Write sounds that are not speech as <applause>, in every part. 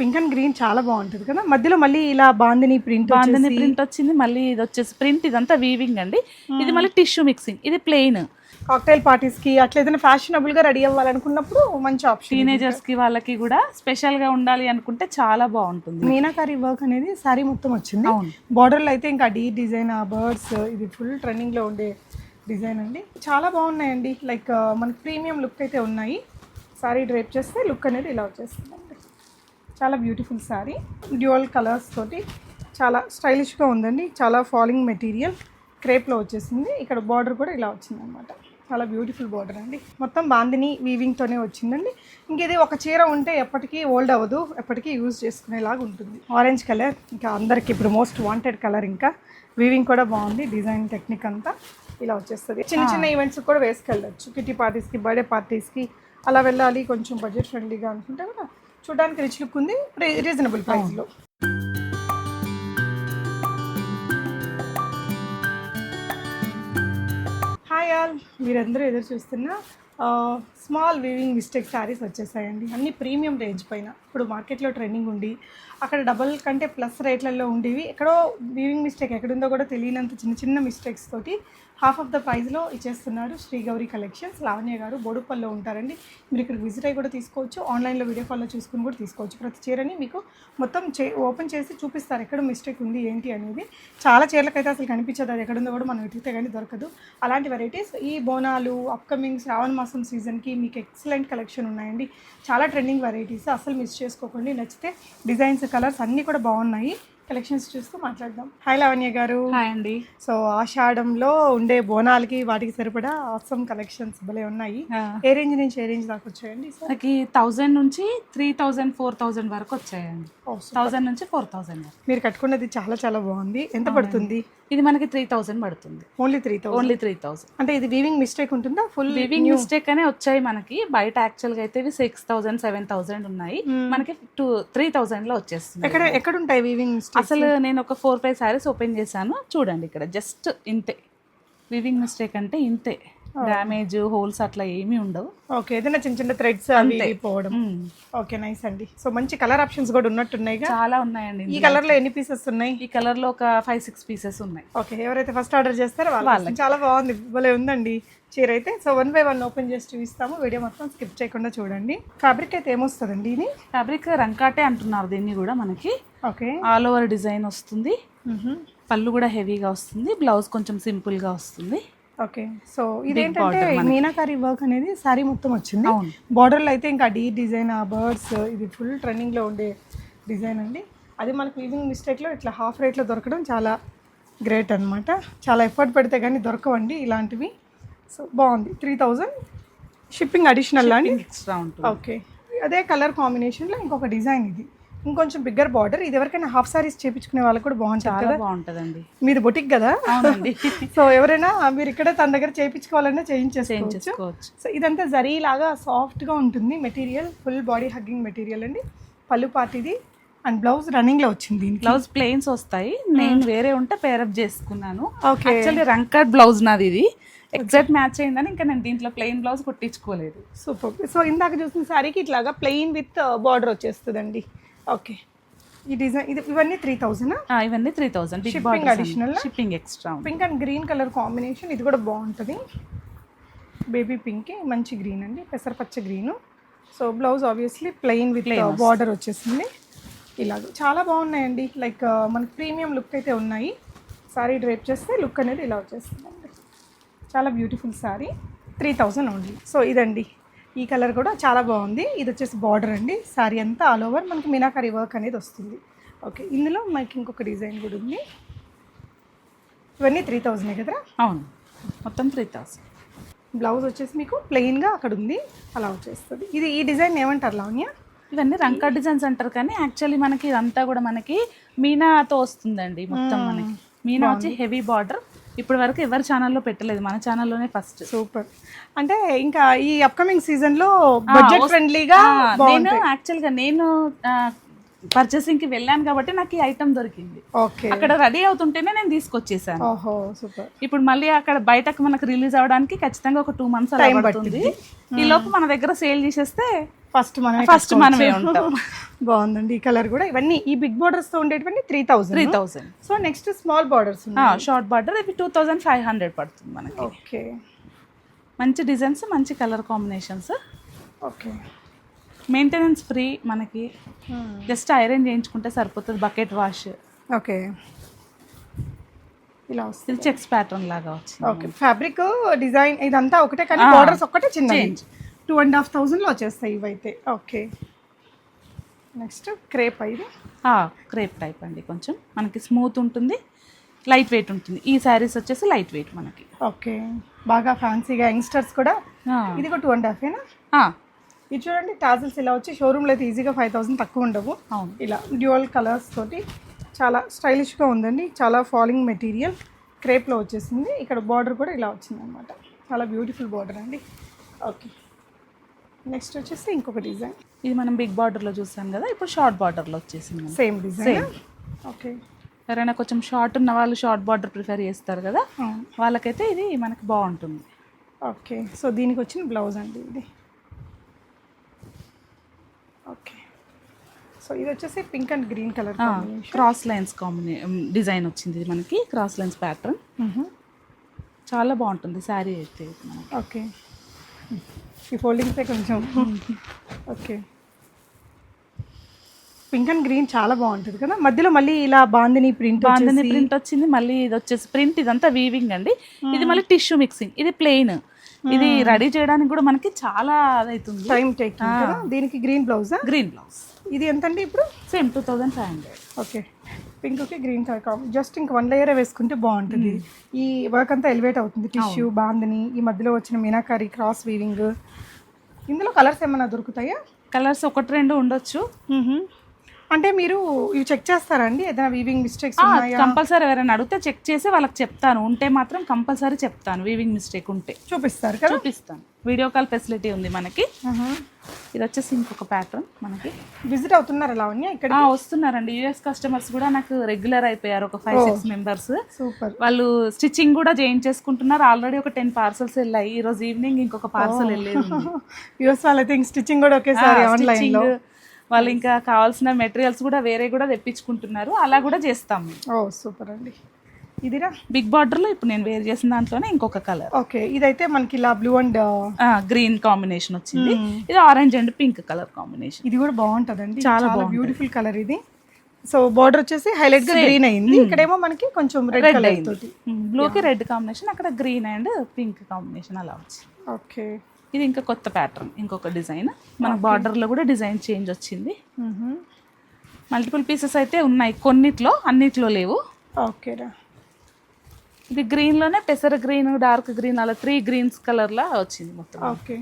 Pink and green చాలా బాగుంటుంది కదా? మధ్యలో మళ్ళీ ఇలా బాందిని ప్రింట్ బాందని ప్రింట్ వచ్చింది మళ్ళీ ఇది వచ్చేసి ప్రింట్ ఇదంతా వీవింగ్ అండి. ఇది మళ్ళీ టిష్యూ మిక్సింగ్ ఇది ప్లెయిన్ కాక్టైల్ పార్టీస్కి అట్లా ఏదైనా ఫ్యాషనబుల్గా రెడీ అవ్వాలనుకున్నప్పుడు మంచి ఆప్షన్ టీనేజర్స్కి వాళ్ళకి కూడా స్పెషల్గా ఉండాలి అనుకుంటే చాలా బాగుంటుంది. మీనాకారి వర్క్ అనేది సారీ మొత్తం వచ్చింది. బార్డర్లో అయితే ఇంకా డీ డిజైన్ ఆ బర్డ్స్ ఇది ఫుల్ ట్రెండింగ్లో ఉండే డిజైన్ అండి. చాలా బాగున్నాయండి. లైక్ మనకి ప్రీమియం లుక్ అయితే ఉన్నాయి. సారీ డ్రేప్ చేస్తే లుక్ అనేది ఇలా వచ్చేస్తుందండి చాలా బ్యూటిఫుల్ సారీ డ్యూయల్ కలర్స్ తోటి చాలా స్టైలిష్గా ఉందండి. చాలా ఫాలింగ్ మెటీరియల్ క్రేప్లో వచ్చేసింది. ఇక్కడ బార్డర్ కూడా ఇలా వచ్చింది అనమాట చాలా బ్యూటిఫుల్ బార్డర్ అండి. మొత్తం బాందిని వీవింగ్తోనే వచ్చిందండి. ఇంక ఇది ఒక చీర ఉంటే ఎప్పటికీ ఓల్డ్ అవ్వదు. ఎప్పటికీ యూజ్ చేసుకునేలాగా ఉంటుంది. ఆరెంజ్ కలర్ ఇంకా అందరికి ఇప్పుడు మోస్ట్ వాంటెడ్ కలర్ ఇంకా. వీవింగ్ కూడా బాగుంది. డిజైన్ టెక్నిక్ అంతా ఇలా వచ్చేస్తుంది. చిన్న చిన్న ఈవెంట్స్ కూడా వేసుకెళ్ళచ్చు. కిటీ పార్టీస్కి బర్త్డే పార్టీస్కి అలా వెళ్ళాలి. కొంచెం బడ్జెట్ ఫ్రెండ్లీగా అనుకుంటే కూడా చూడడానికి రిచ్ లుక్ ఉంది. రీజనబుల్ ప్రైస్లో హాయ్ ఆల్ మీరందరూ ఎదురు చూస్తున్న స్మాల్ వీవింగ్ మిస్టేక్ శారీస్ వచ్చేసాయండి. అన్ని ప్రీమియం రేంజ్ పైన. ఇప్పుడు మార్కెట్లో ట్రెండింగ్ ఉండి అక్కడ డబల్ కంటే ప్లస్ రేట్లలో ఉండేవి. ఎక్కడో వీవింగ్ మిస్టేక్ ఎక్కడుందో కూడా తెలియనంత చిన్న చిన్న మిస్టేక్స్ తోటి హాఫ్ ఆఫ్ ద ప్రైస్లో ఇచ్చేస్తున్నారు శ్రీగౌరి కలెక్షన్స్ లావణ్య గారు బోడుపల్లో ఉంటారండి. మీరు ఇక్కడ విజిట్ అయ్యి కూడా తీసుకోవచ్చు. ఆన్లైన్లో వీడియో కాల్లో చూసుకుని కూడా తీసుకోవచ్చు. ప్రతి చీరని మీకు మొత్తం చే ఓపెన్ చేసి చూపిస్తారు. ఎక్కడ మిస్టేక్ ఉంది ఏంటి అనేది. చాలా చీరలకైతే అసలు కనిపించదు. అది ఎక్కడుందో కూడా మనం వెతికితే కానీ దొరకదు. అలాంటి వెరైటీస్ ఈ బోనాలు అప్కమింగ్ శ్రావణ మాసం సీజన్కి మీకు ఎక్సలెంట్ కలెక్షన్ ఉన్నాయండి. చాలా ట్రెండింగ్ వెరైటీస్ అసలు మిస్ చేసుకోకండి. నచ్చితే డిజైన్స్ కలర్స్ అన్నీ కూడా బాగున్నాయి. కలెక్షన్స్ చూస్తూ మాట్లాడదాం. హాయ్ లావణ్య గారు. హాయ్ అండి. సో ఆషాఢంలో ఉండే బోనాలకి వాటికి సరిపడా ఆసమ్ కలెక్షన్స్ భలే ఉన్నాయి. ఏ రేంజ్ నుంచి ఏ రేంజ్ దాకా వచ్చాయండి మనకి థౌజండ్ నుంచి త్రీ థౌజండ్ ఫోర్ థౌజండ్ వరకు వచ్చాయండి. థౌజండ్ నుంచి ఫోర్ థౌజండ్ మీరు కట్టుకున్నది చాలా చాలా బాగుంది. ఎంత పడుతుంది? ఇది మనకి త్రీ థౌజండ్ పడుతుంది. Only three thousand only three thousand అంటే ఇది వీవింగ్ మిస్టేక్ ఉంటుందా? ఫుల్ లివింగ్ మిస్టేక్ అనే వచ్చాయి మనకి. బయట యాక్చువల్గా అయితే ఇవి సిక్స్ థౌసండ్ సెవెన్ థౌసండ్ ఉన్నాయి. మనకి టూ త్రీ థౌసండ్లో వచ్చేస్తుంది ఎక్కడ ఎక్కడ ఉంటాయి వీవింగ్ అసలు నేను ఒక ఫోర్ ఫైవ్ సారీస్ ఓపెన్ చేశాను. చూడండి ఇక్కడ జస్ట్ ఇంతే. వివింగ్ మిస్టేక్ అంటే ఇంతే. డ్యామేజ్ హోల్స్ అట్లా ఏమీ ఉండవు. ఓకే ఏదైనా చిన్న చిన్న థ్రెడ్స్ ఇవి పోవడం. ఓకే నైస్ అండి. సో మంచి కలర్ ఆప్షన్స్ కూడా ఉన్నట్టున్నాయిగా చాలా ఉన్నాయండి ఈ కలర్లో ఎన్ని పీసెస్ ఉన్నాయి? ఈ కలర్లో ఒక ఫైవ్ సిక్స్ పీసెస్ ఉన్నాయి. ఓకే ఎవరైతే ఫస్ట్ ఆర్డర్ చేస్తారో వాళ్ళకి. చాలా బాగుంది. భలే ఉందండి చీర అయితే. So one by one open చేసి చూపిస్తాము. వీడియో మొత్తం స్కిప్ చేయకుండా చూడండి. ఫ్యాబ్రిక్ అయితే ఏమొస్తుందండి ఇది? ఫ్యాబ్రిక్ రంకాటే అంటున్నారు దీన్ని కూడా మనకి. ఓకే ఆల్ ఓవర్ డిజైన్ వస్తుంది. పళ్ళు కూడా హెవీగా వస్తుంది. బ్లౌజ్ కొంచెం సింపుల్గా వస్తుంది. ఓకే. సో ఇదేంటంటే మీనాకారి వర్క్ అనేది సారీ మొత్తం వచ్చింది. బార్డర్లో అయితే ఇంకా డీ డిజైన్ ఆ బర్డ్స్ ఇది ఫుల్ ట్రెండింగ్లో ఉండే డిజైన్ అండి. అది మనకు వీవింగ్ మిస్టేక్లో ఇట్లా హాఫ్ రేట్లో దొరకడం చాలా గ్రేట్ అన్నమాట. చాలా ఎఫర్ట్ పెడితే కానీ దొరకవండి ఇలాంటివి. సో బాగుంది. త్రీ థౌజండ్ షిప్పింగ్ అడిషనల్ అండి. ఎక్స్ట్రా ఉంటుంది. ఓకే అదే కలర్ కాంబినేషన్లో ఇంకొక డిజైన్ ఇది. ఇంకొంచెం బిగ్గర్ బార్డర్ ఇది ఎవరికైనా హాఫ్ సారీస్ చేపించుకునే వాళ్ళకి కూడా బాగుంటుంది కదా? బాగుంటదండి. మీది బొటిక్ కదా? అవునండి. <laughs> సో ఎవరైనా మీరు ఇక్కడే తన దగ్గర చేయించుకోవాలన్నా చేయించేసుకోవచ్చు. చేసుకోవచ్చు సో ఇదంతా జరీ లాగా సాఫ్ట్గా ఉంటుంది material full body hugging material అండి. పళ్ళు పార్టీది. అండ్ బ్లౌజ్ రన్నింగ్లో వచ్చింది దీనికి. బ్లౌజ్ ప్లెయిన్స్ వస్తాయి. నేను వేరే ఉంటే పేరప్ చేసుకున్నాను. ఓకే యాక్చువల్లీ రంకట్ బ్లౌజ్ నాది ఇది. ఎగ్జాక్ట్ మ్యాచ్ అయిందని ఇంకా నేను దీంట్లో ప్లెయిన్ బ్లౌజ్ కుట్టించుకోలేదు. సూపర్ సో ఇందాక చూసిన శారీకి ఇట్లాగా ప్లెయిన్ విత్ బార్డర్ వచ్చేస్తుందండి. ఓకే. ఈ డిజైన్ ఇది ఇవన్నీ త్రీ థౌజండ్ ఇవన్నీ త్రీ థౌసండ్ Shipping additional ఆ? Shipping extra pink and green colour combination ఇది కూడా బాగుంటుంది. బేబీ పింక్ మంచి గ్రీన్ అండి. పెసరపచ్చ green so blouse obviously plain with border వచ్చేసింది. ఇలాగ. చాలా బాగున్నాయండి. లైక్ మనకి ప్రీమియం లుక్ అయితే ఉన్నాయి. సారీ డ్రేప్ చేస్తే లుక్ అనేది ఇలా వచ్చేస్తుందండి. చాలా beautiful sari three thousand only so ఇదండి. ఈ కలర్ కూడా చాలా బాగుంది. ఇది వచ్చేసి బార్డర్ అండి. సారీ అంతా ఆల్ ఓవర్ మనకి మీనాకరీ వర్క్ అనేది వస్తుంది. ఓకే ఇందులో మనకి ఇంకొక డిజైన్ కూడా ఉంది. ఇవన్నీ త్రీ థౌజండ్ కదా అవును మొత్తం త్రీ థౌసండ్ బ్లౌజ్ వచ్చేసి మీకు ప్లెయిన్గా అక్కడ ఉంది. అలా వచ్చేస్తుంది. ఇది ఈ డిజైన్ ఏమంటారు లావణ్య? ఇవన్నీ రంకా డిజైన్స్ అంటారు కానీ యాక్చువల్లీ మనకి ఇదంతా కూడా మనకి మీనాతో వస్తుందండి మొత్తం మనకి. మీనా వచ్చి హెవీ బార్డర్. ఇప్పటి వరకు ఎవరి ఛానల్లో పెట్టలేదు మన ఛానల్లోనే ఫస్ట్ సూపర్. అంటే ఇంకా ఈ అప్కమింగ్ సీజన్లో బడ్జెట్ ఫ్రెండ్లీగా నేను యాక్చువల్గా నేను పర్చేసింగ్కి వెళ్ళాను కాబట్టి నాకు ఈ ఐటమ్ దొరికింది. ఓకే. అక్కడ రెడీ అవుతుంటేనే నేను తీసుకొచ్చేసాను. ఓహో సూపర్. ఇప్పుడు మళ్ళీ అక్కడ బయటకు మనకు రిలీజ్ అవడానికి ఖచ్చితంగా ఒక టూ మంత్స్ అలా పడుతుంది. ఈ లోపు మన దగ్గర సేల్ చేసేస్తే ఫస్ట్ మనమే ఫస్ట్. మనమే ఉంటాం. <laughs> బాగుందండి. ఈ కలర్ కూడా. ఇవన్నీ ఈ బిగ్ బోర్డర్స్తో ఉండేటువంటి three thousand three thousand so next small borders short border ఇవి టూ థౌజండ్ ఫైవ్ హండ్రెడ్ పడుతుంది మనకి. ఓకే మంచి డిజైన్స్ మంచి colour combinations okay maintenance free మనకి. జస్ట్ ఐరన్ చేయించుకుంటే సరిపోతుంది బకెట్ వాష్ ఓకే ఇలా వస్తుంది. చెక్స్ ప్యాటర్న్ లాగా వచ్చింది. ఓకే ఫ్యాబ్రిక్ డిజైన్ ఇదంతా ఒకటే కానీ బార్డర్స్ ఒక్కటే చిన్న. టూ అండ్ హాఫ్ థౌజండ్లో వచ్చేస్తాయి ఇవైతే. ఓకే. నెక్స్ట్ క్రేప్ ఇది. క్రేప్ టైప్ అండి కొంచెం. మనకి స్మూత్ ఉంటుంది లైట్ వెయిట్ ఉంటుంది. ఈ శారీస్ వచ్చేసి లైట్ వెయిట్ మనకి. ఓకే. బాగా ఫ్యాన్సీగా యంగ్స్టర్స్ కూడా. ఇది కూడా టూ అండ్ హాఫేనా ఆ, ఇది చూడండి టాజిల్స్ ఇలా వచ్చి షోరూమ్లో అయితే ఈజీగా ఫైవ్ థౌసండ్ తక్కువ ఉండవు. అవును. ఇలా డ్యూయల్ కలర్స్ తోటి చాలా స్టైలిష్గా ఉందండి. చాలా ఫాలింగ్ మెటీరియల్ క్రేప్లో వచ్చేసింది. ఇక్కడ బార్డర్ కూడా ఇలా వచ్చింది అనమాట చాలా బ్యూటిఫుల్ బార్డర్ అండి. ఓకే. నెక్స్ట్ వచ్చేసి ఇంకొక డిజైన్. ఇది మనం బిగ్ బార్డర్లో చూసాం కదా ఇప్పుడు షార్ట్ బార్డర్లో వచ్చేసింది. సేమ్ డిజైన్ ఓకే ఎవరైనా కొంచెం షార్ట్ ఉన్న వాళ్ళు షార్ట్ బార్డర్ ప్రిఫర్ చేస్తారు కదా. వాళ్ళకైతే ఇది మనకి బాగుంటుంది. ఓకే సో దీనికి వచ్చిన బ్లౌజ్ అండి ఇది. ఓకే సో ఇది వచ్చేసి pink and green colour cross lines combination design వచ్చింది ఇది మనకి క్రాస్ లైన్స్ ప్యాటర్న్ చాలా బాగుంటుంది శారీ అయితే ఓకే ఈ ఫోల్డింగ్సే కొంచెం. ఓకే. పింక్ అండ్ గ్రీన్ చాలా బాగుంటుంది కదా? మధ్యలో మళ్ళీ ఇలా బాందిని ప్రింట్ బాందని ప్రింట్ వచ్చింది మళ్ళీ ఇది వచ్చేసి ప్రింట్ ఇదంతా వీవింగ్ అండి. ఇది మళ్ళీ టిష్యూ మిక్సింగ్ ఇది ప్లెయిన్ ఇది రెడీ చేయడానికి కూడా మనకి చాలా అవుతుంది టైం టేకింగ్ కదా? దీనికి గ్రీన్ బ్లౌజా గ్రీన్ బ్లౌజ్ ఇది ఎంతండి ఇప్పుడు? Same two thousand five hundred okay పింక్కి గ్రీన్ కలర్ జస్ట్ ఇంక వన్ లేయర్ వేసుకుంటే బాగుంటుంది. ఈ వర్క్ అంతా ఎలివేట్ అవుతుంది. టిష్యూ బాందని ఈ మధ్యలో వచ్చిన మీనాకారి క్రాస్ వీవింగ్ ఇందులో కలర్స్ ఏమైనా దొరుకుతాయా? కలర్స్ ఒకటి రెండు ఉండొచ్చు. అంటే మీరు ఇవి చెక్ చేస్తారా అండి ఏదైనా వీవింగ్ మిస్టేక్స్ కంపల్సరీ ఎవరైనా అడిగితే చెక్ చేసి వాళ్ళకి చెప్తాను. ఉంటే మాత్రం కంపల్సరీ చెప్తాను. వీవింగ్ మిస్టేక్ ఉంటే. చూపిస్తారు కదా? చూపిస్తాను. వీడియో కాల్ ఫెసిలిటీ ఉంది మనకి. ఇది వచ్చేసి ఇంకొక ప్యాటర్న్ మనకి. విజిట్ అవుతున్నారు లావణ్య ఇక్కడ వస్తున్నారండి. యూఎస్ కస్టమర్స్ కూడా నాకు రెగ్యులర్ అయిపోయారు ఒక ఫైవ్ సిక్స్ మెంబర్స్ సూపర్. వాళ్ళు స్టిచ్చింగ్ కూడా చేయించేసుకుంటున్నారు. ఆల్రెడీ ఒక టెన్ పార్సల్స్ వెళ్ళాయి. ఈ రోజు ఈవినింగ్ ఇంకొక పార్సల్ వెళ్ళేది. యూఎస్ <laughs> వాళ్ళైతే ఇంక స్టిచ్చింగ్ కూడా ఒకేసారి ఆన్లైన్ వాళ్ళు ఇంకా కావాల్సిన మెటీరియల్స్ కూడా వేరే కూడా తెప్పించుకుంటున్నారు. అలా కూడా చేస్తాము ఓ సూపర్ అండి. ఇదిరా బిగ్ బార్డర్లో ఇప్పుడు నేను వేర్ చేసిన దాంట్లోనే ఇంకొక కలర్. ఓకే ఇదైతే మనకి ఇలా బ్లూ అండ్ గ్రీన్ కాంబినేషన్ వచ్చింది. ఇది orange and pink colour combination. ఇది కూడా బాగుంటదండి. చాలా చాలా బ్యూటిఫుల్ కలర్ ఇది. సో బార్డర్ వచ్చేసి హైలైట్గా గ్రీన్ అయింది. ఇక్కడేమో మనకి కొంచెం రెడ్ కలర్ తోటి. బ్లూ కి రెడ్ కాంబినేషన్ అక్కడ గ్రీన్ అండ్ పింక్ కాంబినేషన్ అలా వచ్చింది. ఓకే. ఇది ఇంకా కొత్త ప్యాటర్న్ ఇంకొక డిజైన్ మన బార్డర్లో కూడా డిజైన్ చేంజ్ వచ్చింది. మల్టిపుల్ పీసెస్ అయితే ఉన్నాయి కొన్నిట్లో అన్నిట్లో లేవు. ఓకేరా ఇది గ్రీన్లోనే పెసర గ్రీన్ డార్క్ గ్రీన్ అలా త్రీ గ్రీన్స్ కలర్ లా వచ్చింది మొత్తం. Okay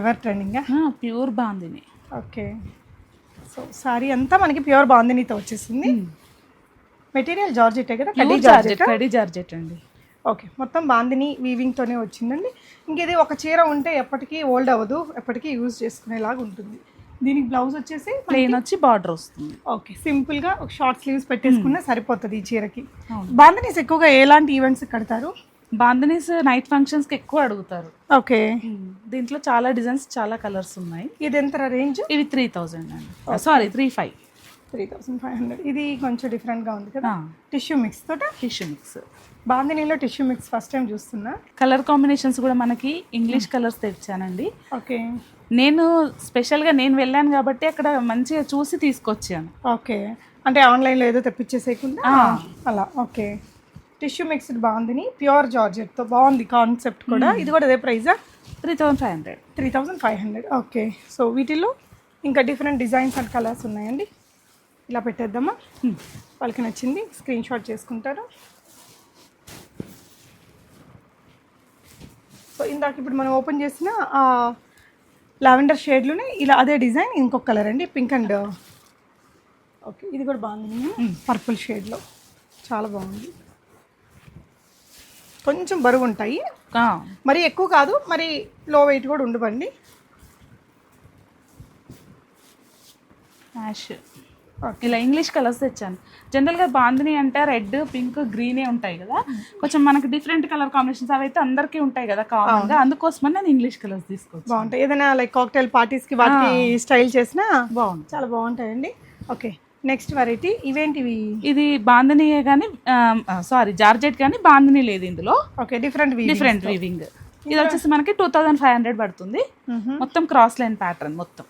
ever trending pure bandhani okay so saree అంతా మనకి ప్యూర్ బాందినీతో వచ్చేసింది. మెటీరియల్ జార్జెటే కదా? జార్జెట్ జార్జెట్ కడి జార్జెట్ అండి. ఓకే. మొత్తం బాందిని వీవింగ్ తోనే వచ్చిందండి. ఇంక ఇది ఒక చీర ఉంటే ఎప్పటికీ ఓల్డ్ అవ్వదు ఎప్పటికీ యూజ్ చేసుకునేలాగా ఉంటుంది. దీనికి బ్లౌజ్ వచ్చేసి ప్లెయిన్ వచ్చి బార్డర్ వస్తుంది. ఓకే. సింపుల్గా ఒక షార్ట్ స్లీవ్స్ పెట్టేసుకున్నా సరిపోతుంది ఈ చీరకి. బాందినీస్ ఎక్కువగా ఎలాంటి ఈవెంట్స్ కడతారు? బాందనీస్ నైట్ ఫంక్షన్స్కి ఎక్కువ అడుగుతారు. ఓకే. దీంట్లో చాలా డిజైన్స్ చాలా కలర్స్ ఉన్నాయి. ఇది ఎంత రేంజ్ ఇవి త్రీ థౌజండ్ అండి. Sorry three five three thousand five hundred ఇది కొంచెం డిఫరెంట్గా ఉంది కదా. టిష్యూ మిక్స్ తోట? టిష్యూ మిక్స్ బాందినీలో టిష్యూ మిక్స్ ఫస్ట్ టైం చూస్తున్నా. కలర్ కాంబినేషన్స్ కూడా మనకి ఇంగ్లీష్ కలర్స్ తెచ్చానండి. ఓకే నేను స్పెషల్గా నేను వెళ్ళాను కాబట్టి అక్కడ మంచిగా చూసి తీసుకొచ్చాను. ఓకే అంటే ఆన్లైన్లో ఏదో తెప్పించేసేయకుండా? అలా. ఓకే టిష్యూ మిక్స్డ్ బాగుంది ప్యూర్ జార్జెట్తో బాగుంది కాన్సెప్ట్ కూడా. ఇది కూడా అదే ప్రైజా three thousand five hundred three thousand five hundred okay so వీటిల్లో ఇంకా డిఫరెంట్ డిజైన్స్ అండ్ కలర్స్ ఉన్నాయండి. ఇలా పెట్టేద్దామా? వాళ్ళకి నచ్చింది. స్క్రీన్ షాట్ చేసుకుంటారు. సో ఇందాక ఇప్పుడు మనం ఓపెన్ చేసిన లావెండర్ షేడ్లోనే ఇలా అదే డిజైన్ ఇంకొక కలర్ అండి పింక్ అండ్ ఓకే ఇది కూడా బాగుంది. పర్పుల్ షేడ్లో చాలా బాగుంది. కొంచెం బరువు ఉంటాయి. మరి ఎక్కువ కాదు మరి లో వెయిట్ కూడా ఉండవండి. యాష్ ఇలా ఇంగ్లీష్ కలర్స్ తెచ్చాను. జనరల్గా బాందిని అంటే రెడ్ పింక్ గ్రీనే ఉంటాయి కదా. కొంచెం మనకి డిఫరెంట్ కలర్ కాంబినేషన్స్ అవి అయితే అందరికీ ఉంటాయి కదా కామన్గా. అందుకోసమని నేను ఇంగ్లీష్ కలర్స్ తీసుకోవచ్చు బాగుంటాయి. ఏదైనా లైక్ కాక్టైల్ పార్టీస్కి వాటికి స్టైల్ చేసినా బాగుంది చాలా బాగుంటాయండి. ఓకే. నెక్స్ట్ వెరైటీ ఇవేంటివి? ఇది బాందినియే కానీ సారీ జార్జెట్ కానీ బాందిని లేదు ఇందులో. ఓకే డిఫరెంట్ డిఫరెంట్ వీవింగ్ ఇది వచ్చేసి మనకి టూ థౌజండ్ ఫైవ్ హండ్రెడ్ పడుతుంది. మొత్తం క్రాస్ లైన్ ప్యాటర్న్ మొత్తం.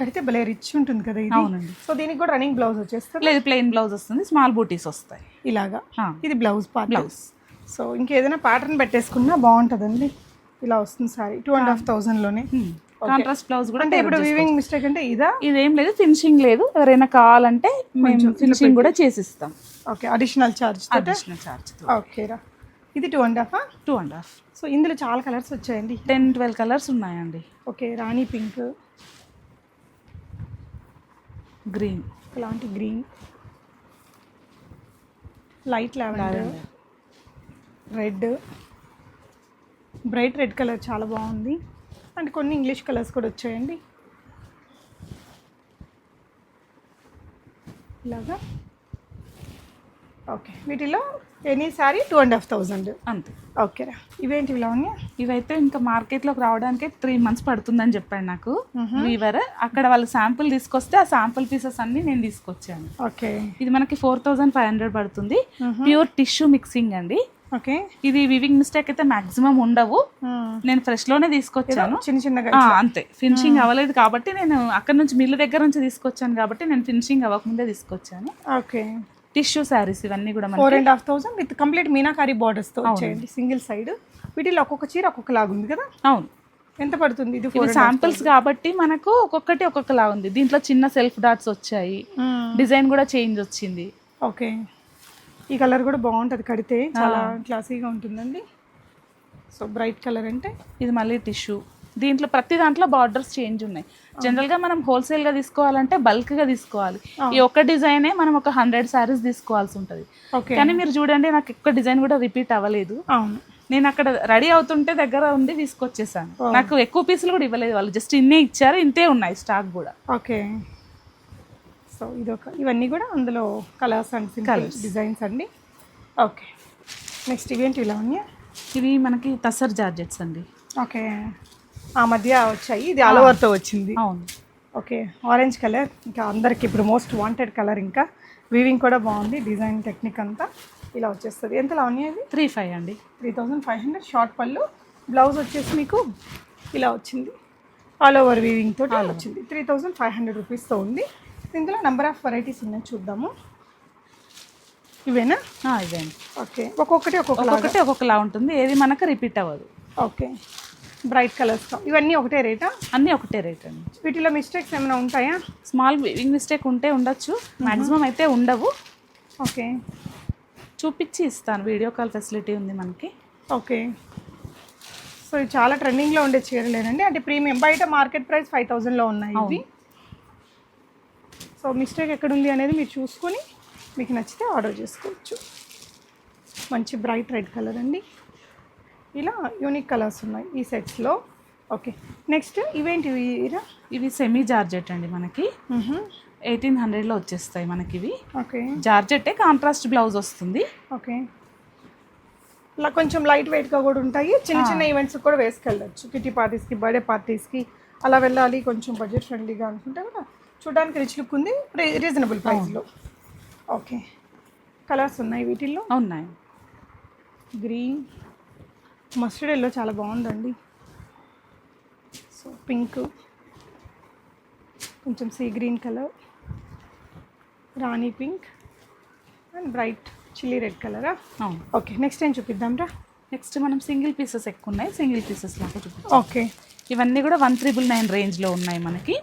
కడితే భలే రిచ్ ఉంటుంది కదా ఇది. అవునండి. సో దీనికి కూడా రన్నింగ్ బ్లౌజ్ వచ్చేస్తుంది లేదు ప్లెయిన్ బ్లౌజ్ వస్తుంది స్మాల్ బూటీస్ వస్తాయి. ఇలాగా. ఇది బ్లౌజ్ పార్ట్ బ్లౌజ్ సో ఇంకేదైనా ప్యాటర్న్ పెట్టేసుకున్నా బాగుంటుందండి. ఇలా వస్తుంది సారీ టూ అండ్ హాఫ్ థౌజండ్లోనే కాంట్రాస్ట్ బ్లౌజ్ కూడా అంటే ఇప్పుడు వీవింగ్ మిస్టేక్ అంటే ఇదా? ఇదేం లేదు ఫినిషింగ్ లేదు. ఎవరైనా కావాలంటే మేము ఫినిషింగ్ కూడా చేసిస్తాం. Okay additional charge additional charge okay రా. ఇది two and half two and half so ఇందులో చాలా కలర్స్ వచ్చాయండి. టెన్ ట్వెల్వ్ కలర్స్ ఉన్నాయండి. ఓకే రాణి పింక్ గ్రీన్ ఇలాంటి green light lavender red bright red colour చాలా బాగుంది. అండ్ కొన్ని ఇంగ్లీష్ కలర్స్ కూడా వచ్చాయండి. ఇలాగా. ఓకే. వీటిలో any saree two and half thousand అంతే. ఓకేరా ఇవేంటి లావణ్య ఇవైతే ఇంకా మార్కెట్లోకి రావడానికి త్రీ మంత్స్ పడుతుందని చెప్పాడు నాకు. వీవర్ అక్కడ వాళ్ళు శాంపుల్ తీసుకొస్తే ఆ శాంపుల్ పీసెస్ అన్ని నేను తీసుకొచ్చాను. ఓకే. ఇది మనకి ఫోర్ థౌజండ్ ఫైవ్ హండ్రెడ్ పడుతుంది. ప్యూర్ టిష్యూ మిక్సింగ్ అండి. ఓకే. ఇది వివింగ్ మిస్టేక్ అయితే మాక్సిమం ఉండవు. నేను ఫ్రెష్లోనే తీసుకొచ్చాను. చిన్న చిన్నగా అంతే. ఫినిషింగ్ అవ్వలేదు కాబట్టి నేను అక్కడ నుంచి మిల్లు దగ్గర నుంచి తీసుకొచ్చాను కాబట్టి నేను ఫినిషింగ్ అవ్వకముందే తీసుకొచ్చాను. ఓకే. టిష్యూ శారీస్ ఇవన్నీ కూడా మనకి four and half thousand with complete meenakari బార్డర్స్తో వచ్చేయండి. సింగిల్ సైడ్ వీటిలో ఒక్కొక్క చీర ఒక్కొక్క లాగా ఉంది కదా? అవును. ఎంత పడుతుంది ఇది ఫోర్ శాంపిల్స్ కాబట్టి మనకు ఒక్కొక్కటి ఒక్కొక్కలా ఉంది. దీంట్లో చిన్న సెల్ఫ్ డాట్స్ వచ్చాయి. డిజైన్ కూడా చేంజ్ వచ్చింది. ఓకే. ఈ కలర్ కూడా బాగుంటుంది. కడితే చాలా క్లాసీగా ఉంటుందండి. సో బ్రైట్ కలర్ అంటే? ఇది మళ్ళీ టిష్యూ దీంట్లో ప్రతి దాంట్లో బార్డర్స్ చేంజ్ ఉన్నాయి. జనరల్గా మనం హోల్సేల్గా తీసుకోవాలంటే బల్క్గా తీసుకోవాలి. ఈ ఒక్క డిజైనే మనం ఒక హండ్రెడ్ శారీస్ తీసుకోవాల్సి ఉంటుంది. కానీ మీరు చూడండి నాకు ఒక్క డిజైన్ కూడా రిపీట్ అవ్వలేదు. అవును. నేను అక్కడ రెడీ అవుతుంటే దగ్గర ఉండి తీసుకొచ్చేసాను. నాకు ఎక్కువ పీసులు కూడా ఇవ్వలేదు వాళ్ళు. జస్ట్ ఇన్నే ఇచ్చారు ఇంతే ఉన్నాయి స్టాక్ కూడా. ఓకే. సో ఇదొక ఇవన్నీ కూడా అందులో కలర్స్ అండ్ సింపుల్ డిజైన్స్ అండి. ఓకే. నెక్స్ట్ ఇవేంటి ఇలా ఉన్నాయి? ఇవి మనకి తసర్ జార్జెట్స్ అండి. ఓకే. ఆ మధ్య వచ్చాయి. ఇది ఆల్ ఓవర్తో వచ్చింది. అవును. Okay orange colour. ఇంకా అందరికి ఇప్పుడు మోస్ట్ వాంటెడ్ కలర్ ఇంకా. వీవింగ్ కూడా బాగుంది డిజైన్ టెక్నిక్ అంతా ఇలా వచ్చేస్తుంది. ఎంతలా ఉన్నాయి అది త్రీ ఫైవ్ అండి. Three thousand five hundred. Short పళ్ళు బ్లౌజ్ వచ్చేసి మీకు ఇలా వచ్చింది. ఆల్ ఓవర్ వీవింగ్ తోటి వచ్చింది. త్రీ థౌజండ్ ఫైవ్ హండ్రెడ్ రూపీస్తో ఉంది. ఇందులో నెంబర్ ఆఫ్ వెరైటీస్ ఉన్నాయి చూద్దాము. ఇవేనా? ఇదే అండి ఓకే ఒక్కొక్కటి ఒక్కొక్క ఒక్కొక్కటి ఒక్కొక్కలా ఉంటుంది. ఏది మనకు రిపీట్ అవ్వదు. ఓకే. బ్రైట్ కలర్స్ ఇవన్నీ ఒకటే రేటా? అన్నీ ఒకటే రేట్ అండి. వీటిలో మిస్టేక్స్ ఏమైనా ఉంటాయా? స్మాల్ వివింగ్ మిస్టేక్ ఉంటే ఉండొచ్చు. మాక్సిమం అయితే ఉండవు. ఓకే. చూపించి ఇస్తాను. వీడియో కాల్ ఫెసిలిటీ ఉంది మనకి. ఓకే. సో ఇది చాలా ట్రెండింగ్లో ఉండే చీరలేనండి. అంటే ప్రీమియం. బయట మార్కెట్ ప్రైస్ ఫైవ్ థౌజండ్లో ఉన్నాయి ఇవి. సో మిస్టేక్ ఎక్కడ ఉంది అనేది మీరు చూసుకొని మీకు నచ్చితే ఆర్డర్ చేసుకోవచ్చు. మంచి బ్రైట్ రెడ్ కలర్ అండి. ఇలా యూనిక్ కలర్స్ ఉన్నాయి ఈ సెట్స్లో ఓకే నెక్స్ట్ ఇవేంటివి ఇరా ఇవి సెమీ జార్జెట్ అండి మనకి. ఎయిటీన్ హండ్రెడ్లో వచ్చేస్తాయి మనకి ఇవి ఓకే జార్జెట్టే కాంట్రాస్ట్ బ్లౌజ్ వస్తుంది. ఓకే ఇలా కొంచెం లైట్ వెయిట్గా కూడా ఉంటాయి. చిన్న చిన్న ఈవెంట్స్ కూడా వేసుకెళ్ళచ్చు. కిటీ పార్టీస్కి బర్త్డే పార్టీస్కి అలా వెళ్ళాలి. కొంచెం బడ్జెట్ ఫ్రెండ్లీగా అనుకుంటే కూడా చూడడానికి రిచ్ లుక్ ఉంది. రీజనబుల్ ప్రైస్లో ఓకే కలర్స్ ఉన్నాయి వీటిల్లో? ఉన్నాయి. గ్రీన్ మస్టర్డ్ ఎల్లో చాలా బాగుందండి. సో పింక్ కొంచెం sea green colour rani pink and bright chilli red cholera okay next ఏం చూపిద్దాం రా? నెక్స్ట్ మనం సింగిల్ పీసెస్ ఎక్కువ ఉన్నాయి. సింగిల్ పీసెస్ లాగా చూపిస్తాం ఓకే ఇవన్నీ కూడా వన్ త్రిబుల్ నైన్ రేంజ్లో ఉన్నాయి మనకి.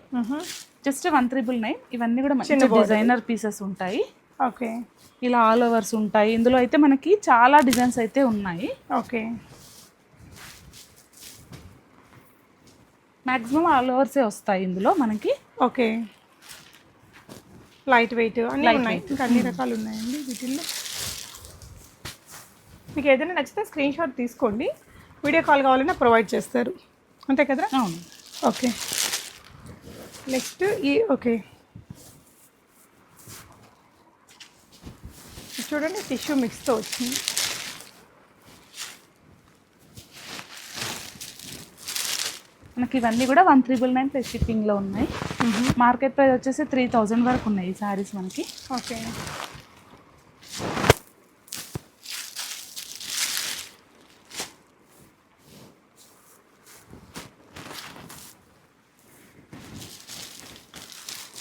జస్ట్ వన్ త్రిబుల్ నైన్ ఇవన్నీ కూడా మంచి డిజైనర్ పీసెస్ ఉంటాయి. ఓకే ఇలా ఆల్ ఓవర్స్ ఉంటాయి. ఇందులో అయితే మనకి చాలా డిజైన్స్ అయితే ఉన్నాయి. ఓకే మాక్సిమం ఆల్ ఓవర్సే వస్తాయి ఇందులో మనకి. ఓకే. లైట్ వెయిట్ అన్నీ ఉన్నాయి. ఇంకా అన్ని రకాలు ఉన్నాయండి వీటిల్లో. మీకు ఏదైనా నచ్చితే స్క్రీన్ షాట్ తీసుకోండి. వీడియో కాల్ కావాలన్నా ప్రొవైడ్ చేస్తారు. అంతే కదా ఓకే. నెక్స్ట్ ఈ ఓకే. చూడండి టిష్యూ మిక్స్తో వచ్చింది. మనకి ఇవన్నీ కూడా వన్ త్రిబుల్ నైన్ ప్లస్ షిప్పింగ్లో ఉన్నాయి. మార్కెట్ ప్రైస్ వచ్చేసి త్రీ థౌజండ్ వరకు ఉన్నాయి ఈ సారీస్ మనకి. ఓకే.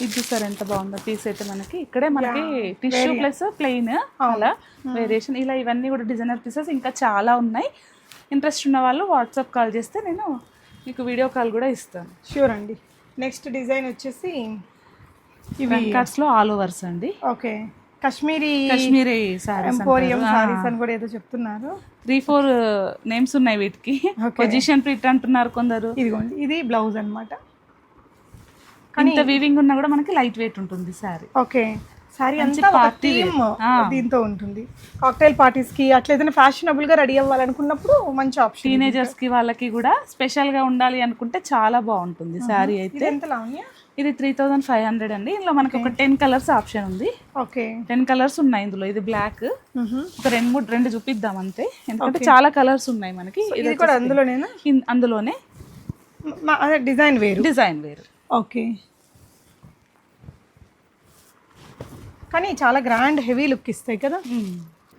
ఇది చూసారు ఎంత బాగుందో పీస్ అయితే మనకి. ఇక్కడే మనకి టిష్యూ ప్లస్ ప్లెయిన్ అలా వేరియేషన్ ఇలా ఇవన్నీ కూడా డిజైనర్ పీసెస్ ఇంకా చాలా ఉన్నాయి. ఇంట్రెస్ట్ ఉన్న వాళ్ళు వాట్సాప్ కాల్ చేస్తే నేను మీకు వీడియో కాల్ కూడా ఇస్తాను. షూర్ అండి. నెక్స్ట్ డిజైన్ వచ్చేసి ఇవి లో ఆల్ ఓవర్స్ అండి. ఓకే కాశ్మీరీ కాశ్మీరీ ఎంపోరియం సారీస్ అని కూడా ఏదో చెప్తున్నారు. త్రీ ఫోర్ నేమ్స్ ఉన్నాయి వీటికి. పొజిషన్ ప్రింట్ అంటున్నారు కొందరు. ఇదిగోండి. ఇది బ్లౌజ్ అన్నమాట. ఇంత వీవింగ్ ఉన్నా కూడా మనకి లైట్ వెయిట్ ఉంటుంది సారీ. ఓకే సారీ అంతా ఒక. థీమ్. దీంతో ఉంటుంది. కాక్టైల్ పార్టీస్కి అట్లా ఏదైనా ఫ్యాషనబుల్గా రెడీ అవ్వాలనుకున్నప్పుడు మంచి ఆప్షన్ టీనేజర్స్కి వాళ్ళకి కూడా స్పెషల్గా ఉండాలి అనుకుంటే చాలా బాగుంటుంది సారీ అయితే. ఇది ఎంత లావణ్య ఇది త్రీ థౌజండ్ ఫైవ్ హండ్రెడ్ అండి. ఇందులో మనకి ఒక టెన్ కలర్స్ ఆప్షన్ ఉంది. ఓకే టెన్ కలర్స్ ఉన్నాయి ఇందులో. ఇది బ్లాక్ ఒక రెండు మూడు రెండు చూపిద్దాం అంతే. ఎందుకంటే చాలా కలర్స్ ఉన్నాయి మనకి. ఇది కూడా అందులోనేనా? అందులోనే. మ- అదే డిజైన్ వేరు. డిజైన్ వేరు. ఓకే కానీ చాలా గ్రాండ్ హెవీ లుక్ ఇస్తాయి కదా.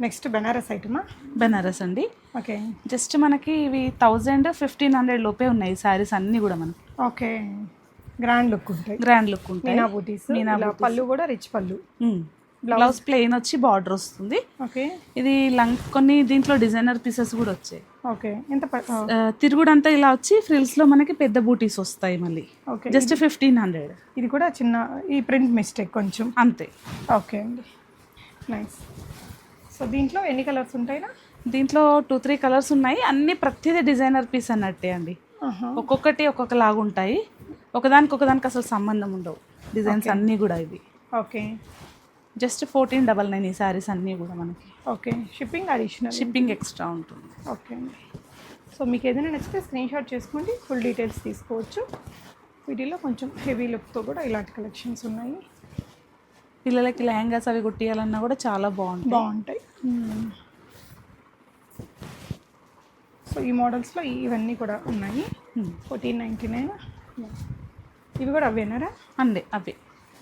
నెక్స్ట్ బెనారస్ ఐటమా బెనారస్ అండి. ఓకే జస్ట్ మనకి ఇవి థౌజండ్ ఫిఫ్టీన్ హండ్రెడ్ లోపే ఉన్నాయి సారీస్ అన్ని కూడా మనకి. ఓకే గ్రాండ్ లుక్ ఉంటాయి. గ్రాండ్ లుక్ ఉంటాయి. మీనా బూటీస్ ఇలా పళ్ళు కూడా రిచ్ పళ్ళు. బ్లౌజ్ ప్లెయిన్ వచ్చి బార్డర్ వస్తుంది. ఓకే ఇది లంగ్ కొన్ని దీంట్లో డిజైనర్ పీసెస్ కూడా వచ్చాయి. ఓకే ఎంత ఆ, తిరుగుడంతా ఇలా వచ్చి ఫ్రిల్స్లో మనకి పెద్ద బూటీస్ వస్తాయి మళ్ళీ. ఓకే జస్ట్ ఫిఫ్టీన్ హండ్రెడ్ ఇది కూడా చిన్న ఈ ప్రింట్ మిస్టేక్ కొంచెం. అంతే. ఓకే అండి నైస్ సో దీంట్లో ఎన్ని కలర్స్ ఉంటాయినా? దీంట్లో టూ త్రీ కలర్స్ ఉన్నాయి. అన్ని ప్రతిదీ డిజైనర్ పీస్ అన్నట్టే అండి. ఒక్కొక్కటి ఒక్కొక్క లాగా ఉంటాయి. ఒకదానికి ఒకదానికి అసలు సంబంధం ఉండవు. డిజైన్స్ అన్నీ కూడా ఇవి. Okay just fourteen double nine ఈ సారీస్ అన్నీ కూడా మనకి. Okay. Shipping additional shipping extra ఉంటుంది. ఓకే అండి. సో మీకు ఏదైనా నచ్చితే స్క్రీన్ షాట్ చేసుకోండి ఫుల్ డీటెయిల్స్ తీసుకోవచ్చు. వీటిలో కొంచెం హెవీ లుక్తో కూడా ఇలాంటి కలెక్షన్స్ ఉన్నాయి. పిల్లలకి లెహంగాస్ అవి కుట్టియాలన్నా కూడా చాలా బాగుంటుంది బాగుంటాయి. సో ఈ మోడల్స్లో ఇవన్నీ కూడా ఉన్నాయి. ఫోర్టీన్ నైంటీ నైన్ ఇవి కూడా అవేనారా? అందే అవి.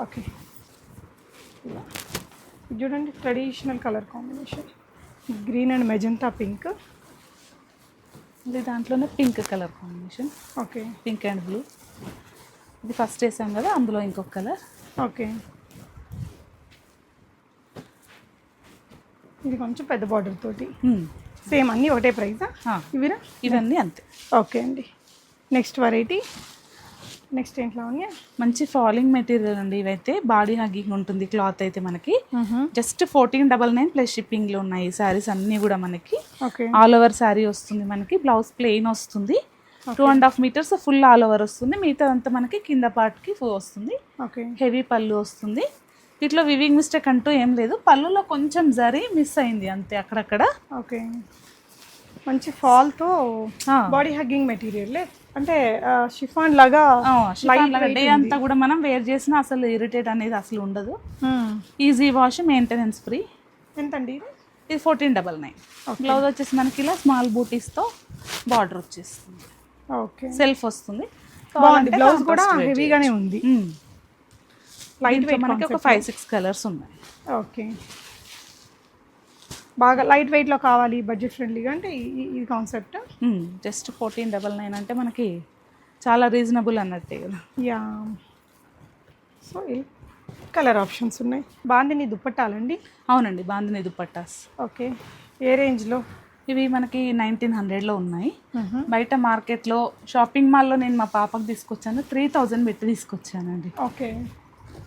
ఓకే. ఇలా ఇది చూడండి traditional colour combination green and magenta pink ఇది దాంట్లోనే pink colour combination okay pink and blue ఇది ఫస్ట్ వేసాం కదా అందులో ఇంకొక కలర్ ఓకే ఇది కొంచెం పెద్ద బార్డర్ తోటి. సేమ్ అన్నీ ఒకటే ప్రైజా ఇవిరా ఇవన్నీ అంతే. ఓకే అండి. నెక్స్ట్ వెరైటీ నెక్స్ట్ ఉన్నాయి మంచి ఫాలింగ్ మెటీరియల్ అండి ఇవైతే. బాడీ హగ్గింగ్ ఉంటుంది క్లాత్ అయితే మనకి. Just fourteen double nine plus షిప్పింగ్లో ఉన్నాయి ఈ శారీస్ అన్నీ కూడా మనకి. ఓకే. ఆల్ ఓవర్ శారీ వస్తుంది మనకి బ్లౌజ్ ప్లెయిన్ వస్తుంది. Two and half metres full all over వస్తుంది. మిగతా అంతా మనకి కింద పార్ట్కి వస్తుంది. ఓకే. హెవీ పళ్ళు వస్తుంది. వీటిలో వివింగ్ మిస్టేక్ అంటూ ఏం లేదు. పళ్ళులో కొంచెం జరి మిస్ అయింది అంతే అక్కడక్కడ. ఓకే. మంచి ఫాల్తో. బాడీ హగ్గింగ్ మెటీరియల్ అంటే షిఫాన్ లాగా డే అంతా కూడా మనం వేర్ చేసినా అసలు ఇరిటేట్ అనేది అసలు ఉండదు. ఈజీ వాష్ మెయింటెనెన్స్ ఫ్రీ ఎంతండి ఇది? ఇది ఫోర్టీన్ డబల్ నైన్ బ్లౌజ్ వచ్చేసి మనకి ఇలా స్మాల్ బూటీస్తో బార్డర్ వచ్చేస్తుంది. ఓకే సెల్ఫ్ వస్తుంది. బాగుంది బ్లౌజ్ కూడా హెవీగానే ఉంది. లైట్ దీంట్లో వెయిట్ మనకి ఒక ఫైవ్ సిక్స్ కలర్స్ ఉన్నాయి. ఓకే బాగా లైట్ వెయిట్లో కావాలి బడ్జెట్ ఫ్రెండ్లీగా అంటే ఈ- concept. Just fourteen double nine అంటే మనకి చాలా రీజనబుల్ అన్నట్టే కదా. యా. సో కలర్ ఆప్షన్స్ ఉన్నాయి. బాగుంది దుప్పట్టాలండి? అవునండి బాందిని దుపట్టాస్ ఓకే. ఏ రేంజ్లో? ఇవి మనకి నైన్టీన్ హండ్రెడ్లో ఉన్నాయి. బయట మార్కెట్లో షాపింగ్ మాల్లో నేను మా పాపకు తీసుకొచ్చాను త్రీ థౌజండ్ పెట్టి తీసుకొచ్చానండి. ఓకే.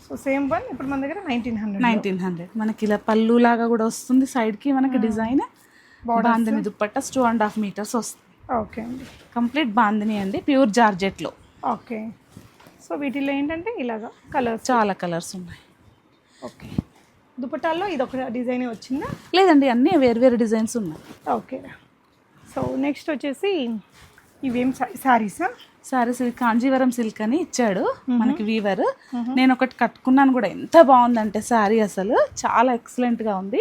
సో సేమ్ వన్ ఇప్పుడు మన దగ్గర నైన్టీన్ హండ్రెడ్ నైన్టీన్ హండ్రెడ్. మనకి ఇలా పళ్ళు లాగా కూడా వస్తుంది. సైడ్కి మనకి design bandhani dupattas two and half metres వస్తుంది. ఓకే అండి. కంప్లీట్ బాందిని అండి ప్యూర్ జార్జెట్లో ఓకే సో వీటిలో ఏంటంటే ఇలాగా కలర్స్ చాలా కలర్స్ ఉన్నాయి. ఓకే దుపట్టాల్లో ఇది ఒక డిజైన్ వచ్చిందా? లేదండి అన్నీ వేరు వేరు డిజైన్స్ ఉన్నాయి. ఓకే సో నెక్స్ట్ వచ్చేసి ఇవేం శారీసా సారీ సిల్క్ కాంజీవరం సిల్క్ అని ఇచ్చాడు. మనకి వీవర్ నేను ఒకటి కట్టుకున్నాను కూడా. ఎంత బాగుందంటే సారీ అసలు. చాలా ఎక్సలెంట్గా ఉంది.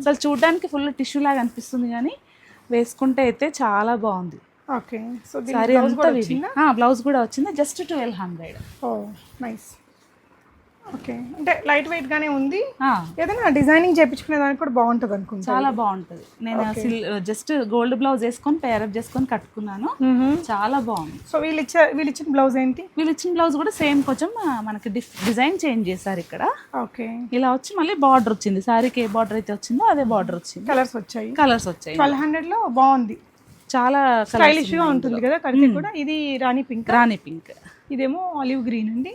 అసలు చూడడానికి ఫుల్ టిష్యూ లాగా అనిపిస్తుంది కానీ వేసుకుంటే అయితే చాలా బాగుంది. ఓకే సో సారీ బ్లౌజ్ అంతా బ్లౌజ్ కూడా వచ్చింది. Just twelve hundred oh nice okay. అంటే లైట్ వెయిట్ గానే ఉంది. ఏదైనా డిజైనింగ్ చేయించుకునే దానికి కూడా బాగుంటుంది అనుకుంటా. చాలా బాగుంటుంది. నేను సిల్ జస్ట్ గోల్డ్ బ్లౌజ్ వేసుకొని పేరప్ చేసుకొని కట్టుకున్నాను. చాలా బాగుంది. సో వీళ్ళు ఇచ్చే వీళ్ళు ఇచ్చిన బ్లౌజ్ ఏంటి? వీళ్ళు ఇచ్చిన బ్లౌజ్ కూడా సేమ్ కొంచెం మనకి డిజైన్ చేంజ్ చేశారు ఇక్కడ. ఓకే. ఇలా వచ్చి మళ్ళీ బార్డర్ వచ్చింది. సారీకి ఏ బార్డర్ అయితే వచ్చిందో అదే బార్డర్ వచ్చింది. కలర్స్ వచ్చాయి. కలర్స్ వచ్చాయి. ట్వెల్వ్ హండ్రెడ్లో బాగుంది. చాలా స్టైలిష్గా ఉంటుంది కదా కడితే కూడా ఇది రాణి పింక్ రాణి పింక్ ఇదేమో ఆలివ్ గ్రీన్ అండి.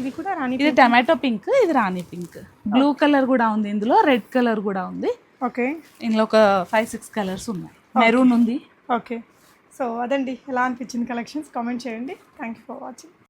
ఇది కూడా రాణి ఇది టమాటో పింక్ ఇది రాణి పింక్. బ్లూ కలర్ కూడా ఉంది ఇందులో రెడ్ కలర్ కూడా ఉంది. ఓకే ఇందులో ఒక ఫైవ్ సిక్స్ కలర్స్ ఉన్నాయి. మెరూన్ ఉంది. ఓకే సో అదండి. ఎలా అనిపించింది కలెక్షన్స్ కామెంట్ చేయండి. Thank you for watching